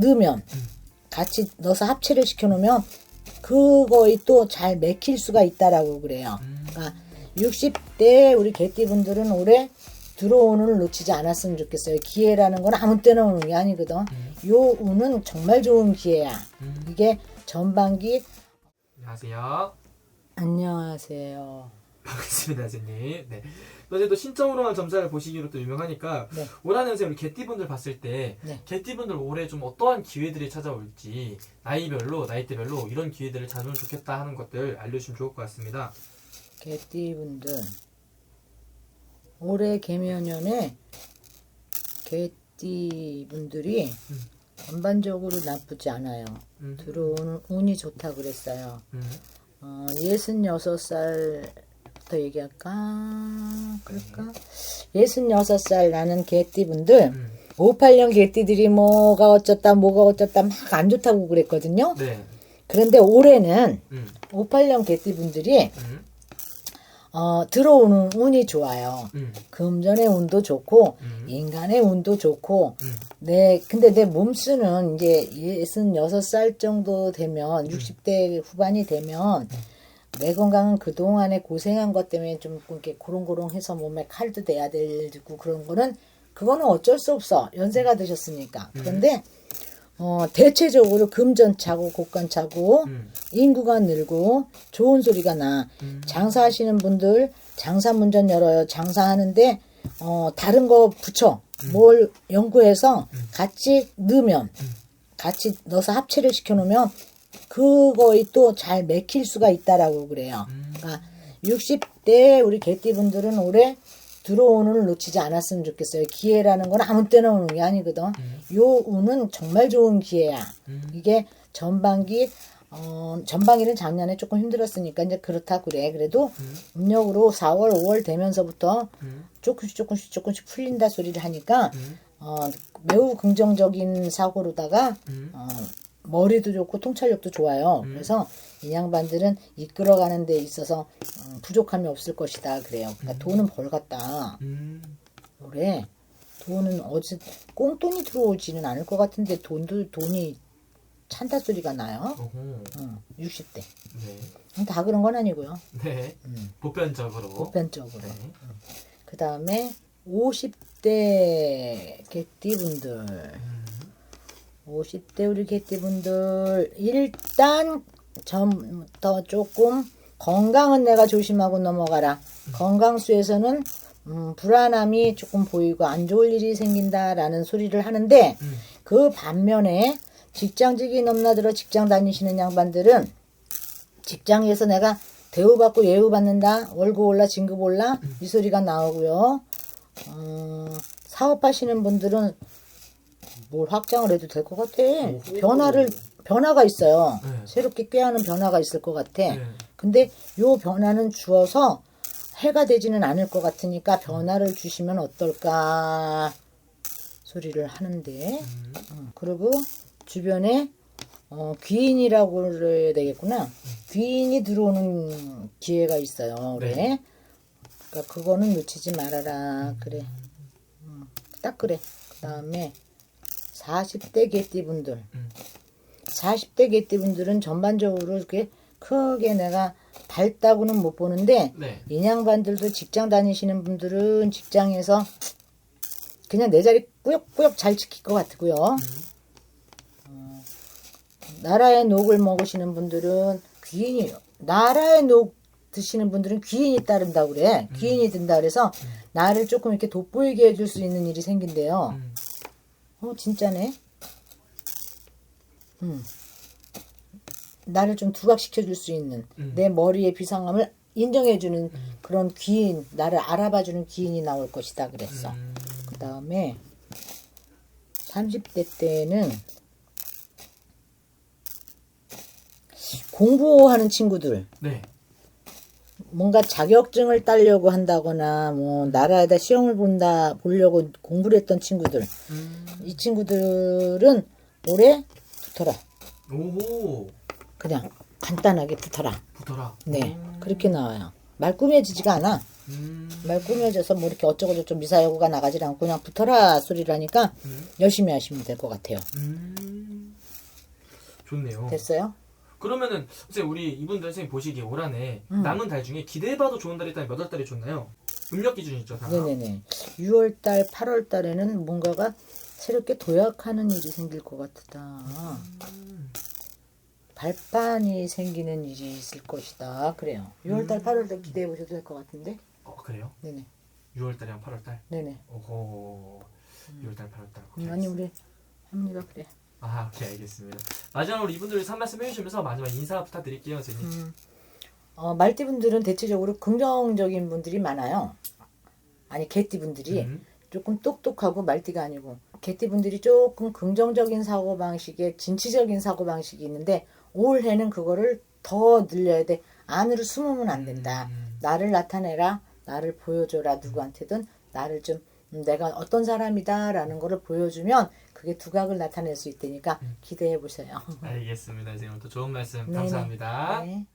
넣으면 같이 넣어서 합체를 시켜놓으면 그거에 또 잘 맥힐 수가 있다라고 그래요. 그러니까 60대 우리 개띠분들은 올해 들어오는 을 놓치지 않았으면 좋겠어요. 기회라는 건 아무 때나 오는 게 아니거든. 요 운은 정말 좋은 기회야. 이게 전반기 안녕하세요. 안녕하세요. 반갑습니다, 아재님. 네. 어제 또 신점으로만 점사를 보시기로 또 유명하니까 네. 올 한해 우리 개띠분들 봤을 때 네. 개띠분들 올해 좀 어떠한 기회들이 찾아올지 나이별로 나이대별로 이런 기회들을 찾으면 좋겠다 하는 것들 알려주시면 좋을 것 같습니다. 개띠분들 올해 개면연에 개띠분들이 음. 전반적으로 나쁘지 않아요. 음. 들어오는 운이 좋다 그랬어요. 음. 어, 66살 부터 얘기할까? 그럴까? 66살 나는 개띠분들, 음. 58년 개띠들이 뭐가 어쩌다, 뭐가 어쩌다 막 안 좋다고 그랬거든요. 네. 그런데 올해는 음. 58년 개띠분들이 음. 어, 들어오는 운이 좋아요. 음. 금전의 운도 좋고, 음. 인간의 운도 좋고, 음. 네, 근데 내 몸수는 이제 66살 정도 되면, 60대 후반이 되면, 내 건강은 그동안에 고생한 것 때문에 좀 이렇게 고롱고롱해서 몸에 칼도 대야 되고 그런 거는, 그거는 어쩔 수 없어. 연세가 드셨으니까. 그런데, 어, 대체적으로 금전 차고, 곡간 차고, 음. 인구가 늘고, 좋은 소리가 나. 음. 장사하시는 분들 장사 문전 열어요. 장사하는데 어 다른 거 붙여 뭘 연구해서 같이 넣으면 같이 넣어서 합체를 시켜 놓으면 그거에 또 잘 맥힐 수가 있다라고 그래요. 그러니까 60대 우리 개띠분들은 올해 들어오는 을 놓치지 않았으면 좋겠어요. 기회라는 건 아무 때나 오는 게 아니거든. 요 운은 정말 좋은 기회야. 이게 전반기 어, 전반기는 작년에 조금 힘들었으니까 이제 그렇다 그래. 그래도 음 력으로 4월, 5월 되면서부터 조금씩 조금씩 조금씩 풀린다 소리를 하니까 어, 매우 긍정적인 사고로다가 어, 머리도 좋고 통찰력도 좋아요. 그래서 이 양반들은 이끌어가는 데 있어서 음, 부족함이 없을 것이다 그래요. 그러니까 돈은 벌겠다. 음. 올해 돈은 어제 꽁돈이 들어오지는 않을 것 같은데 돈도 돈이 찬다 소리가 나요. 어허. 어, 60대. 네. 다 그런 건 아니고요. 네. 음, 보편적으로. 보편적으로. 네. 그 다음에 50대 개띠분들. 50대 우리 개띠분들. 일단 전부터 조금 건강은 내가 조심하고 넘어가라. 건강수에서는 음, 불안함이 조금 보이고 안 좋을 일이 생긴다라는 소리를 하는데 음. 그 반면에 직장직이 넘나들어 직장 다니시는 양반들은 직장에서 내가 대우받고 예우받는다 월급 올라 진급 올라 이 소리가 나오고요 어, 사업하시는 분들은 뭘 확장을 해도 될 것 같아. 변화를 변화가 있어요. 네. 새롭게 꾀하는 변화가 있을 것 같아. 네. 근데 요 변화는 주어서 해가 되지는 않을 것 같으니까 변화를 주시면 어떨까 소리를 하는데. 어, 그리고 주변에 어, 귀인이라고 그래야 되겠구나. 귀인이 들어오는 기회가 있어요 올해. 네. 그러니까 그거는 놓치지 말아라. 그래. 음, 딱 그래. 그 다음에 40대 개띠분들 음. 40대 개띠분들은 전반적으로 이렇게 크게 내가 밝다고는 못 보는데 네. 인양반들도 직장 다니시는 분들은 직장에서 그냥 내 자리 꾸역꾸역 잘 지킬 것 같고요. 어, 나라의 녹을 먹으시는 분들은 귀인이 나라의 녹 드시는 분들은 귀인이 따른다 그래. 귀인이 든다 그래서 나를 조금 이렇게 돋보이게 해줄 수 있는 일이 생긴대요. 음. 어 진짜네. 음. 나를 좀 두각시켜 줄 수 있는 음. 내 머리의 비상함을 인정해 주는 그런 귀인, 나를 알아봐 주는 귀인이 나올 것이다 그랬어. 음. 그 다음에 30대 때는 공부하는 친구들, 네. 뭔가 자격증을 따려고 한다거나, 뭐, 나라에다 시험을 본다, 보려고 공부를 했던 친구들, 음. 이 친구들은 올해 붙어라. 오호. 그냥 간단하게 붙어라. 붙어라. 네, 그렇게 나와요. 말 꾸며지지가 않아. 음. 말 꾸며져서 뭐 이렇게 어쩌고저쩌고 미사여구가 나가질 않고 그냥 붙어라 소리를 하니까 음. 열심히 하시면 될 것 같아요. 음. 좋네요. 됐어요? 그러면은 선생님 우리 이분들 선생님 보시기에 올 한해 음. 남은 달 중에 기대해봐도 좋은 달이 있다면 몇월 달이 좋나요? 음력 기준이 있죠. 다. 네네네. 6월달, 8월달에는 뭔가가 새롭게 도약하는 일이 생길 것 같다. 음. 발판이 생기는 일이 있을 것이다. 그래요. 6월달, 8월달 기대해 보셔도 될 것 같은데. 어 그래요? 네네. 6월 달이랑 8월 달. 네네. 오호. 6월 달, 8월 달. 오케이, 음, 아니 우리 할머니가 그래. 아, 오케이, 알겠습니다. 마지막으로 이분들 한 말씀 해주시면서 마지막 인사 부탁드릴게요, 선생님. 음. 어, 말띠 분들은 대체적으로 긍정적인 분들이 많아요. 아니 개띠 분들이 음. 조금 똑똑하고 말띠가 아니고 개띠 분들이 조금 긍정적인 사고 방식에 진취적인 사고 방식이 있는데 올해는 그거를 더 늘려야 돼. 안으로 숨으면 안 된다. 음. 나를 나타내라. 나를 보여줘라. 누구한테든 나를 좀 음, 내가 어떤 사람이다라는 거를 보여주면 그게 두각을 나타낼 수 있다니까 기대해 보세요. 알겠습니다. 선생님 또 좋은 말씀 네네. 감사합니다. 네.